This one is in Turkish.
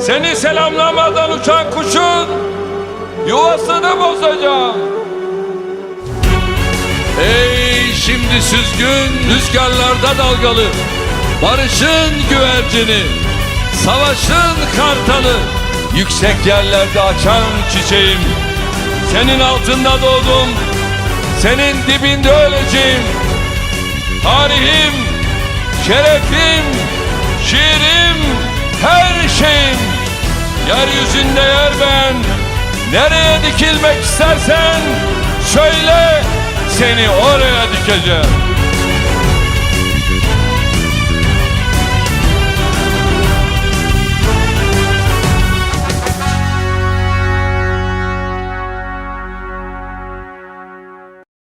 Seni selamlamadan uçan kuşun yuvasını bozacağım. Ey şimdi süzgün rüzgarlarda dalgalı Barışın güvercini Savaşın kartalı Yüksek yerlerde açan çiçeğim Senin altında doğdum Senin dibinde öleceğim Tarihim Şerefim Yeryüzünde yer ben Nereye dikilmek istersen Söyle seni oraya dikeceğim